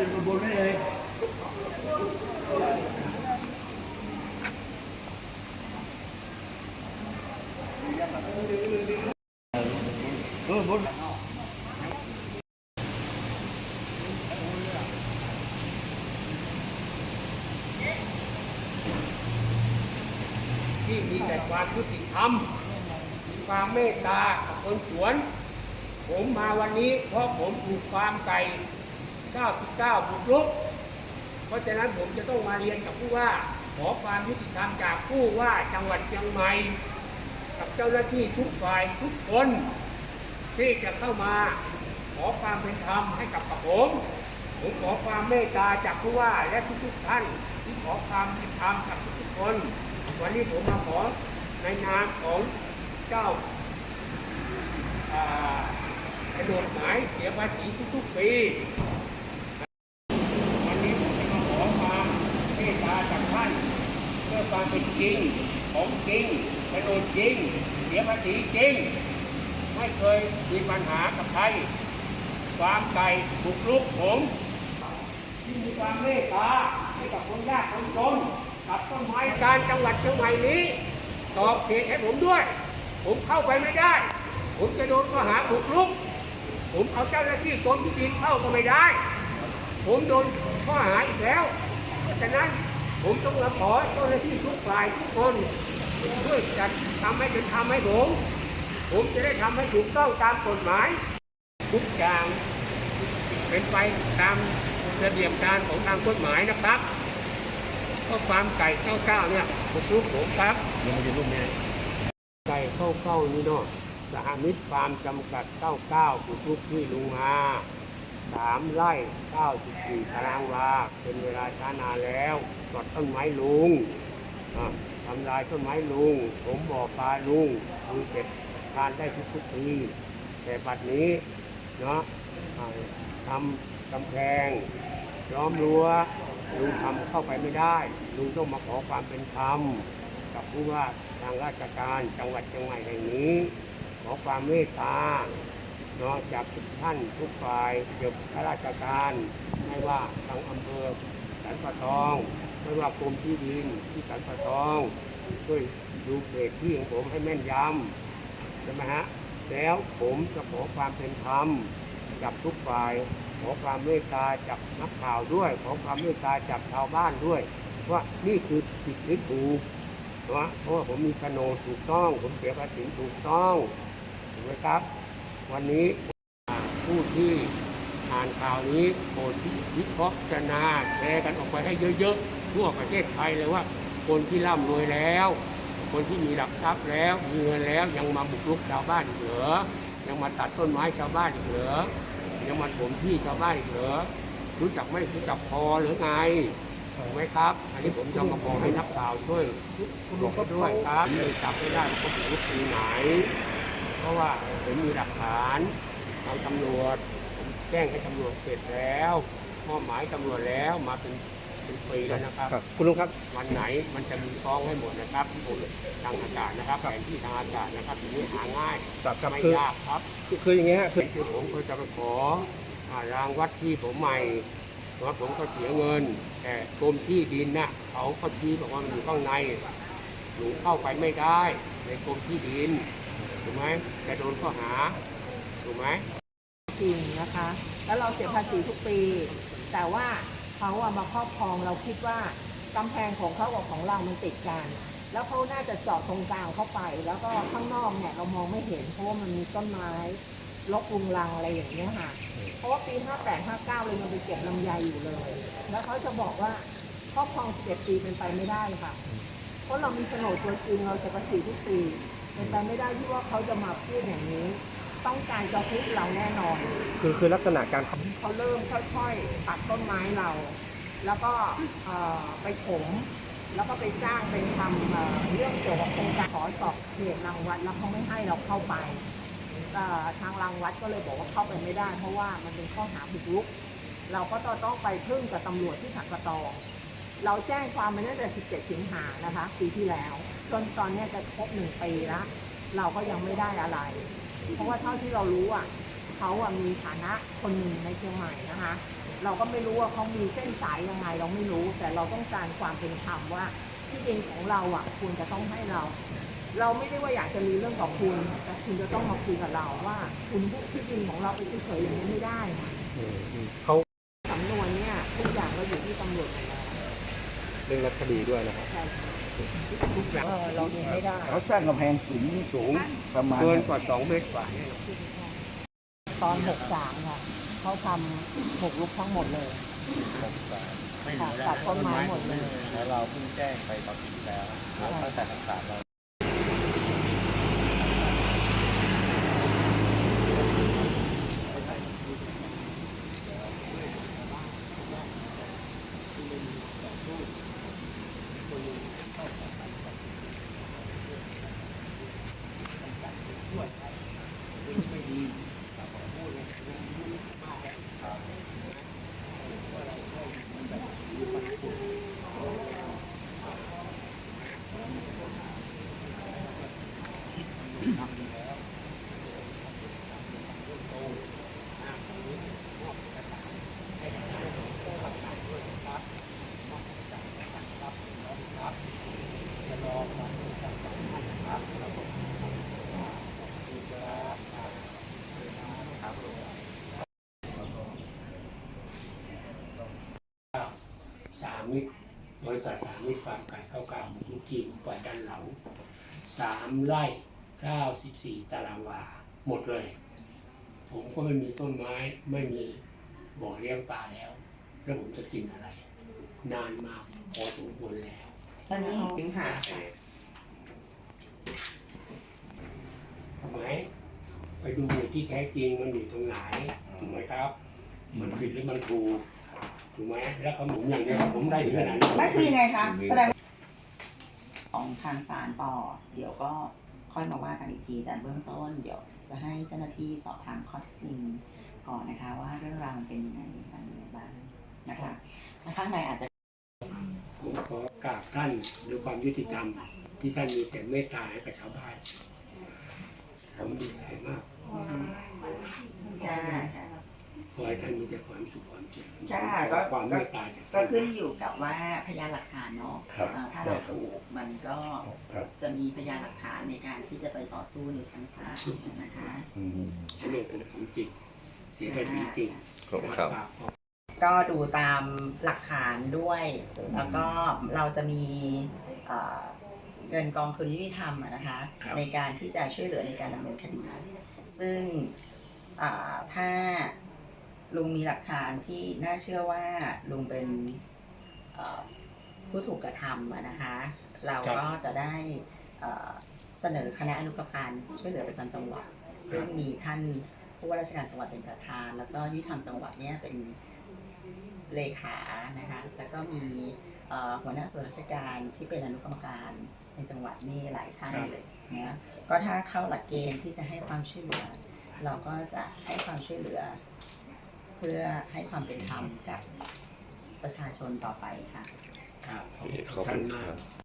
ขึ้นบนบนได้เลยเออบนที่มีแต่ความยุติธรรมมีความเมตตากับคนสวน ผมมาวันนี้เพราะผมถูกความไก่ 99บุกรุกเพราะฉะนั้นผมจะต้องมาเรียนกับผู้ว่า ขอความยุติธรรมจากผู้ว่าจังหวัดเชียงใหม่ กับเจ้าหน้าที่ทุกฝ่ายทุกคน ที่จะเข้ามา ขอความเป็นธรรมให้กับผมผมขอความเมตตาจากผู้ว่าและทุกๆท่านที่ขอความเป็นธรรมกับทุกๆคน วันนี้ผมมาขอในนามของเจ้าอ่ากระโดดหมายเสียภาษีทุกๆปี วันนี้ผมจะมาขอความเมตตาจากท่านื่อความเป็นจริง ของจริงกระโดดจริง เสียภาษีจริง ไม่เคยมีปัญหากับใครความไก่บุกรุกผมที่มีความเมตตาให้กับคนยากคนจนกับต้นไม้การจังหวัดเชียงใหม่นี้ตอบเขตให้ผมด้วย ผมเข้าไปไม่ได้ ผมจะโดนข้อหาบุกรุก ผมเอาเจ้าหน้าที่กรมที่ดินเข้าก็ไม่ได้ ผมโดนข้อหาอีกแล้วเพราะฉะนั้น ผมต้องมาขอเจ้าหน้าที่ทุกฝ่ายทุกคนช่วยจัดทำให้เป็นธรรมให้ผม ผมจะได้ทำให้ถูกต้องตามกฎหมาย ทุกอย่างเป็นไปตามระเบียบการของทางกฎหมายนะครับก็ความไก่เข้าเก้าเนี่ยบุกรุกผมครับยังไม่จะรูปนี้ไก่เข้าเก้านี่เนาะสหมิตรฟาร์มจำกัดเก้าเก้าบุกรุกที่ลุงมา สามไร่เก้าสิบสี่ตารางวา เป็นเวลาช้านานแล้วตัดต้นไม้ลุงทำลายต้นไม้ลุง ผมบอกปลาลุงลุงเก็บทานได้ทุกๆปีแต่บัดนี้เนาะทำกำแพงล้อมรั้วลุงทำเข้าไปไม่ได้ลุงต้องมาขอความเป็นธรรมกับผู้ว่าทางราชการจังหวัดเชียงใหม่แห่งนี้ ขอความเมตตา เนาะจากทุกท่านทุกฝ่ายเกี่ยวกับข้าราชการ ไม่ว่าทางอำเภอสันปะตอง ไม่ว่ากรมที่ดินที่สันปะตองช่วยดูเขตที่ของผมให้แม่นยำใช่ไหมฮะแล้วผมจะขอความเป็นธรรมจากทุกฝ่ายขอความเมตตาจากนักข่าวด้วยขอความเมตตาจากชาวบ้านด้วยว่านี่คือผิดหรือถูกเพราะเพราะว่าผมมีโฉนดถูกต้อง ผมเสียภาษีถูกต้องถูกไหมครับ วันนี้อ่าผู้ที่อ่านข่าวนี้โปรดที่วิเคราะห์พิจารณาแชร์กันออกไปให้เยอะๆทั่วประเทศไทยเลยว่า คนที่ร่ำรวยแล้ว คนที่มีหลักทรัพย์แล้วมีเงินแล้วยังมาบุกรุกชาวบ้านอีกเหรอยังมาตัดต้นไม้ชาวบ้านอีกเหรอยังมาถมที่ชาวบ้านอีกเหรอรู้จักไม่รู้จักพอหรือไงถูกไหมครับ อันนี้ผมจะมาบอกให้นักข่าวช่วยบอกให้ด้วยครับเลยจับไม่ได้ว่าเขาเป็นลูกปีไหนเพ ราะว่าผมมีหลักฐานทางตำรวจผมแจ้งให้ตำรวจเสร็จแล้วมอบหมายตำรวจแล้วมาเป็นเป็นปีแล้วนะครับ ครับ คุณลุงครับ วันไหนมันจะมีฟ้องให้หมดนะครับผมทางอากาศนะครับแผนที่ทางอากาศนะครับทีนี้หาง่ายครับครับไม่คือ ยากครับคือคืออย่างเงี้ยฮะคือคือผมก็จะไปขออ่ารางวัดที่ผมใหม่เพราะผมก็เสียเงิน แต่กรมที่ดินน่ะเขาก็ชี้บอกว่ามันอยู่ข้างในหนูเข้าไปไม่ได้ ในกรมที่ดิน ถูกไหมจะโดนข้อหาถูกไหมจริงนะคะ แล้วเราเสียภาษีทุกปี แต่ว่าเขาอะมาครอบครองเราคิดว่ากำแพงของเขากับของเรามันติดกัน แล้วเขาน่าจะเจาะตรงกลางเข้าไป แล้วก็ข้างนอกเนี่ยเรามองไม่เห็นเพราะว่ามันมีต้นไม้ลกลุงรังอะไรอย่างเงี้ยค่ะ เพราะว่าปี 58 59 เลยมันไปเก็บลำไยอยู่เลย แล้วเขาจะบอกว่าครอบครอง11ปีเป็นไปไม่ได้ค่ะ เพราะเรามีโฉนดตัวจริงเราเสียภาษีทุกปี เป็นไปไม่ได้ที่ว่าเขาจะมาพูดอย่างนี้ ต้องการจะทุบเราแน่นอน คือคือลักษณะการเขาเริ่มค่อยๆตัดต้นไม้เรา แล้วก็เอ่อไปถมแล้วก็ไปสร้างเป็นทำเอ่อเรื่องเกี่ยวกับโครงการขอสอบเขตรางวัดแล้วเขาไม่ให้เราเข้าไปเอ่อทางรางวัดก็เลยบอกว่าเข้าไปไม่ได้ เพราะว่ามันเป็นข้อหาบุกรุก เราก็จะต้องไปพึ่งกับตำรวจที่ถักกระตอง เราแจ้งความมาตั้งแต่ 17 สิงหานะคะ ปีที่แล้ว จนตอนเนี้ยจะครบหนึ่งปีแล้วเราก็ยังไม่ได้อะไร เพราะว่าเท่าที่เรารู้อะเขาอะมีฐานะคนหนึ่งในเชียงใหม่นะคะเเราก็ไม่รู้ว่าเขามีเส้นสายยังไงเราไม่รู้ แต่เราต้องการความเป็นธรรมว่าที่ดินของเราอะคุณจะต้องให้เรา เราไม่ได้ว่าอยากจะรีเรื่องของคุณแต่คุณจะต้องมาคุยกับเราว่า คุณพูดที่ดินของเราไปเฉยๆอย่างนี้ไม่ได้นะเขาสำนวนเนี่ยทุกอย่างก็อยู่ที่ตำรวจหมดแล้ว เรื่องรักคดีด้วยนะครับใช่ทุกอย่างเออเราดูไม่ได้ เขาสร้างกำแพงสูงสูงประมาณเกินกว่าสองเมตรกว่าเนี่ย ตอน 63 ค่ะ เขาทำหกลุกทั้งหมดเลยค่ะตัดต้นไม้หมดเลย แล้วเราเพิ่งแจ้งไปตอนที่แล้วแล้วตั้งแต่ต่างๆเรา สามิตรบริษัทสามิตรฟาร์มไก่ข้าวกล่าวบุกทีมกว่าดันเหลาสามไร่ เก้าสิบสี่ตารางวา หมดเลย ผมก็ไม่มีต้นไม้ไม่มีบ่อเลี้ยงปลาแล้ว แล้วผมจะกินอะไร นานมากพอสมควรแล้วตอนนี้สิงหาถูกไหมไปดูที่แท้จริงมันอยู่ตรงไหนถูกไหมครับ มันผิดหรือมันถูกถูกไหมแล้วเขาหมุนอย่างเดียวผมได้ถึงขนาดนี้ไม่คือยังไงคะแสดงว่าของทางศาลต่อ เดี๋ยวก็ ค่อยมาว่ากันอีกที แต่เบื้องต้นเดี๋ยวจะให้เจ้าหน้าที่สอบถามข้อเท็จจริงก่อนนะคะ ว่าเรื่องราวมันเป็นยังไงอะไรยังไงบ้างนะคะและข้างในอาจจะผมขอกราบท่านด้วยความยุติธรรม ที่ท่านมีแต่เมตตาให้กับชาวบ้านผมดีใจมากค่ะค่ะข อให้ท่านมีแต่ความสุขความเจริญค่ะก็ ความเมตตาจากก็ขึ้นอยู่กับว่าพยานหลักฐานเนาะครับเอ่อถ้าได้เราครับถูกมันก็ครับจะมีพยานหลักฐานในการที่จะไปต่อสู้ในชั้นศาลนะคะ อืมเฉลี่ยเป็นของจริงเสียภาษีจริงครับฝากขอก็ดูตามหลักฐานด้วย แล้วก็เราจะมีเอ่อเงินกองทุนยุติธรรมอะนะคะ ครับ ในการที่จะช่วยเหลือในการดำเนินคดี ซึ่งอ่าถ้า ลุงมีหลักฐานที่น่าเชื่อว่าลุงเป็นเอ่อผู้ถูกกระทำอะนะคะ เราก็จะได้เอ่อเสนอคณะอนุกรรมการช่วยเหลือประจำจังหวัด ซึ่งมีท่านผู้ว่าราชการจังหวัดเป็นประธาน แล้วก็ยุติธรรมจังหวัดเนี่ยเป็นเลขานะคะ แล้วก็มีเอ่อหัวหน้าส่วนราชการที่เป็นอนุกรรมการในจังหวัดนี่หลายท่านเลยนะก็ถ้าเข้าหลักเกณฑ์ที่จะให้ความช่วยเหลือ เราก็จะให้ความช่วยเหลือ เพื่อให้ความเป็นธรรมกับประชาชนต่อไปค่ะ ครับขอบคุณท่านมาก